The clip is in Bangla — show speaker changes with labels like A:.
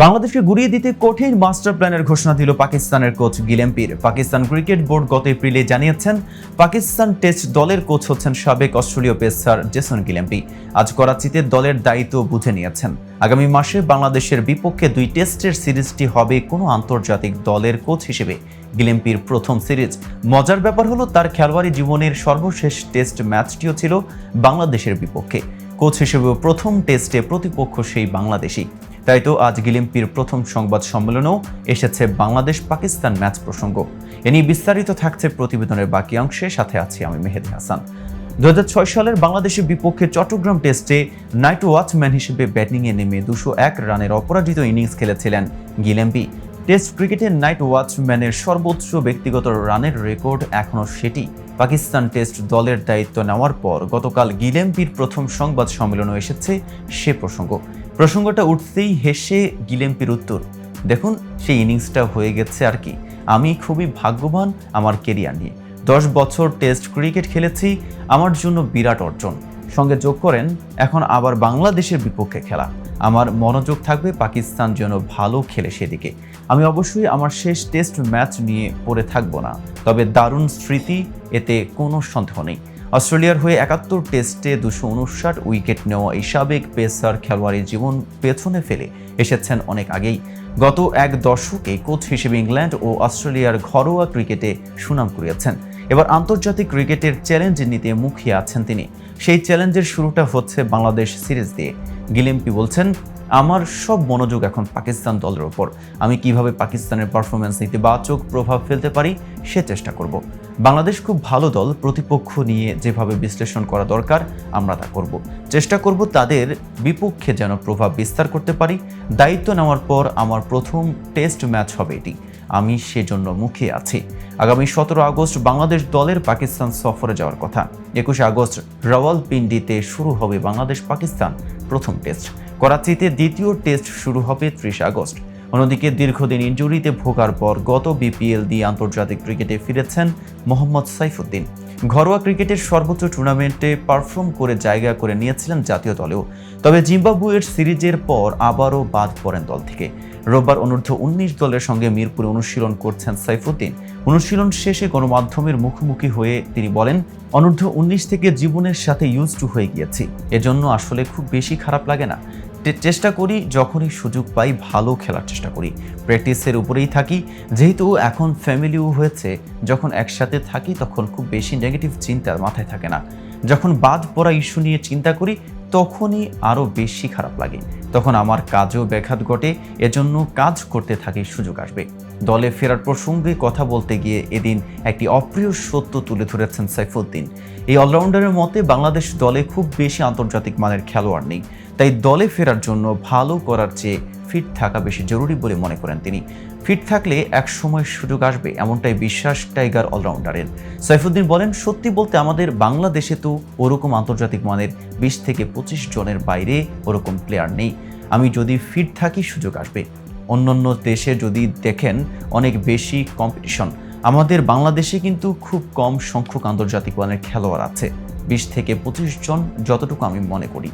A: বাংলাদেশকে গুড়িয়ে দিতে কঠিন মাস্টার প্ল্যানের ঘোষণা দিল পাকিস্তানের কোচ গিলেম্পির পাকিস্তান ক্রিকেট বোর্ড গত এপ্রিলে জানিয়েছেন, পাকিস্তান টেস্ট দলের কোচ হচ্ছেন সাবেক অস্ট্রেলীয় পেসার জেসন গিলেম্পি আজ করাচিতে দলের দায়িত্ব বুঝে নিয়েছেন। আগামী মাসে বাংলাদেশের বিপক্ষে দুই টেস্টের সিরিজটি হবে কোনো আন্তর্জাতিক দলের কোচ হিসেবে। গিলেম্পির প্রথম সিরিজ। মজার ব্যাপার হলো তার খেলোয়াড়ি জীবনের সর্বশেষ টেস্ট ম্যাচটিও ছিল বাংলাদেশের বিপক্ষে। কোচ হিসেবেও প্রথম টেস্টে প্রতিপক্ষ সেই বাংলাদেশি তাই তো আজ গিলিম্পির প্রথম সংবাদ সম্মেলনেও এসেছে বাংলাদেশ পাকিস্তান ম্যাচ প্রসঙ্গ। এ নিয়ে বিস্তারিত থাকছে প্রতিবেদনের বাকি অংশে, সাথে আছি আমি মেহেদি হাসান। দুহাজার ছয় সালের বাংলাদেশের বিপক্ষে চট্টগ্রাম টেস্টে নাইট ওয়াচম্যান হিসেবে ব্যাটিংয়ে নেমে দুশো এক রানের অপরাজিত ইনিংস খেলেছিলেন গিলেম্পি। টেস্ট ক্রিকেটে নাইট ওয়াচম্যানের সর্বোচ্চ ব্যক্তিগত রানের রেকর্ড এখনও সেটি। পাকিস্তান টেস্ট দলের দায়িত্ব নেওয়ার পর গতকাল গিলেম্পির প্রথম সংবাদ সম্মেলনে এসেছে সে প্রসঙ্গ। প্রসঙ্গটা উঠতেই হেসে গিলেম্পির উত্তর, দেখুন, সেই ইনিংসটা হয়ে গেছে আর কি। আমি খুবই ভাগ্যবান আমার কেরিয়ার নিয়ে। দশ বছর টেস্ট ক্রিকেট খেলেছি, আমার জন্য বিরাট অর্জন। সঙ্গে যোগ করেন, এখন আবার বাংলাদেশের বিপক্ষে খেলা। আমার মনোযোগ থাকবে পাকিস্তান যেন ভালো খেলে সেদিকে। আমি অবশ্যই আমার শেষ টেস্ট ম্যাচ নিয়ে পড়ে থাকব না। তবে দারুণ স্মৃতি, এতে কোনো সন্দেহ নেই। অস্ট্রেলিয়ার হয়ে একাত্তর টেস্টে দুশো উনষাট উইকেট নেওয়া এই সাবেক পেসার খেলোয়াড়ি জীবন পেছনে ফেলে এসেছেন অনেক আগেই। গত এক দশকে কোচ হিসেবে ইংল্যান্ড ও অস্ট্রেলিয়ার ঘরোয়া ক্রিকেটে সুনাম কুড়িয়েছেন। এবার আন্তর্জাতিক ক্রিকেটের চ্যালেঞ্জ নিতে মুখিয়ে আছেন তিনি। সেই চ্যালেঞ্জের শুরুটা হচ্ছে বাংলাদেশ সিরিজ দিয়ে। গিলেম্পি বলছেন, আমার সব মনোযোগ এখন পাকিস্তান দলের ওপর। আমি কীভাবে পাকিস্তানের পারফরমেন্স ইতিবাচক প্রভাব ফেলতে পারি, সে চেষ্টা করব। বাংলাদেশ খুব ভালো দল, প্রতিপক্ষ নিয়ে যেভাবে বিশ্লেষণ করা দরকার, আমরা তা করব। চেষ্টা করব তাদের বিপক্ষে যেন প্রভাব বিস্তার করতে পারি। দায়িত্ব নেওয়ার পর আমার প্রথম টেস্ট ম্যাচ হবে এটি। আমি সেজন্য মুখে আছি। আগামী সতেরো আগস্ট বাংলাদেশ দলের পাকিস্তান সফরে যাওয়ার কথা। একুশে আগস্ট রাওয়ালপিন্ডিতে শুরু হবে বাংলাদেশ পাকিস্তান প্রথম টেস্ট। করাচিতে দ্বিতীয় টেস্ট শুরু হবে ত্রিশ আগস্ট। অন্যদিকে দীর্ঘদিন ইঞ্জুরিতে ভোগার পর গত বিপিএল দিয়ে আন্তর্জাতিক ক্রিকেটে ফিরেছেন মোহাম্মদ সাইফুদ্দিন। ঘরোয়া ক্রিকেটের সর্বোচ্চ টুর্নামেন্টে পারফর্ম করে জায়গা করে নিয়েছিলেন জাতীয় দলেও। তবে জিম্বাবুয়ের সিরিজের পর আবারও বাদ পড়েন দল থেকে। রোববার অনূর্ধ্ব উনিশ দলের সঙ্গে মিরপুরে অনুশীলন করছেন সাইফুদ্দিন। অনুশীলন শেষে গণমাধ্যমের মুখোমুখি হয়ে তিনি বলেন, অনূর্ধ্ব উনিশ থেকে জীবনের সাথে ইউজ টু হয়ে গিয়েছি। এজন্য আসলে খুব বেশি খারাপ লাগে না। চেষ্টা করি, যখনই সুযোগ পাই ভালো খেলার চেষ্টা করি। প্র্যাকটিসের উপরেই থাকি। যেহেতু এখন ফ্যামিলিও হয়েছে, যখন একসাথে থাকি তখন খুব বেশি নেগেটিভ চিন্তা মাথায় থাকে না। যখন বাদ পড়া ইস্যু নিয়ে চিন্তা করি, তখনই আরও বেশি খারাপ লাগে। তখন আমার কাজও ব্যাঘাত ঘটে, এজন্য কাজ করতে থাকি, সুযোগ আসবে। দলে ফেরার প্রসঙ্গে কথা বলতে গিয়ে এদিন একটি অপ্রিয় সত্য তুলে ধরেছেন সাইফুদ্দিন। এই অলরাউন্ডারের মতে বাংলাদেশ দলে খুব বেশি আন্তর্জাতিক মানের খেলোয়াড় নেই। তাই দলে ফেরার জন্য ভালো করার চেয়ে ফিট থাকা বেশি জরুরি বলে মনে করেন তিনি। ফিট থাকলে এক সময় সুযোগ আসবে, এমনটাই বিশ্বাস টাইগার অলরাউন্ডারের। সাইফুদ্দিন বলেন, সত্যি বলতে আমাদের বাংলাদেশে তো ওরকম আন্তর্জাতিক মানের বিশ থেকে পঁচিশ জনের বাইরে ওরকম প্লেয়ার নেই। আমি যদি ফিট থাকি, সুযোগ আসবে। অন্যান্য দেশে যদি দেখেন, অনেক বেশি কম্পিটিশন আমাদের বাংলাদেশে কিন্তু খুব কম সংখ্যক আন্তর্জাতিক মানের খেলোয়াড় আছে। বিশ থেকে পঁচিশ জন যতটুকু আমি মনে করি।